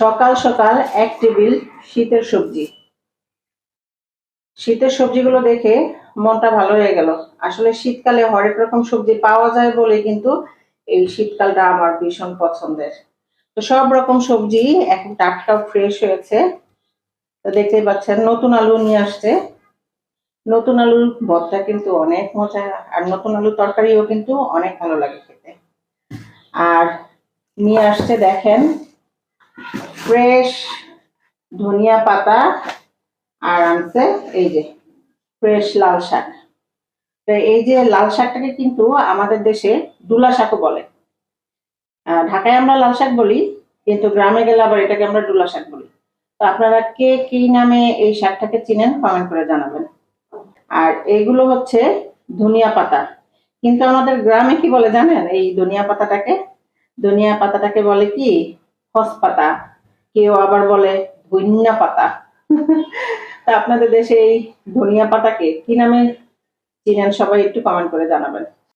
সকাল সকাল এক টেবিল শীতের সবজি। শীতের সবজিগুলো দেখে মনটা ভালো হয়ে গেল। আসলে শীতকালে হরেক রকম সবজি পাওয়া যায় বলে কিন্তু এই শীতকালটা আমার ভীষণ পছন্দের। তো সব রকম সবজি এখন টাটকা ফ্রেশ হয়েছে। তো দেখতেই পাচ্ছেন, নতুন আলু নিয়ে আসছে। নতুন আলুর ভর্তা কিন্তু অনেক মজা, আর নতুন আলুর তরকারিও কিন্তু অনেক ভালো লাগে খেতে। আর নিয়ে আসছে দেখেন ফ্রেশ ধনিয়া পাতা আর আনছে এই যে ফ্রেশ লাল শাক। তো এই যে লাল শাকটাকে কিন্তু আমাদের দেশে দুলা শাকও বলে। ঢাকায় আমরা লাল শাক বলি, কিন্তু গ্রামে গেলে আবার এটাকে আমরা ডুলা শাক বলি। তো আপনারা কে কি নামে এই শাকটাকে চিনেন কমেন্ট করে জানাবেন। আর এইগুলো হচ্ছে ধনিয়া পাতা। কিন্তু আমাদের গ্রামে কি বলে জানেন এই ধনিয়া পাতাটাকে? ধনিয়া পাতাটাকে বলে কি? হস পাতা কেউ আবার বলে ধনিয়া পাতা। তা আপনাদের দেশে এই ধনিয়া পাতাকে কি নামে চিনেন সবাই একটু কমেন্ট করে জানাবেন।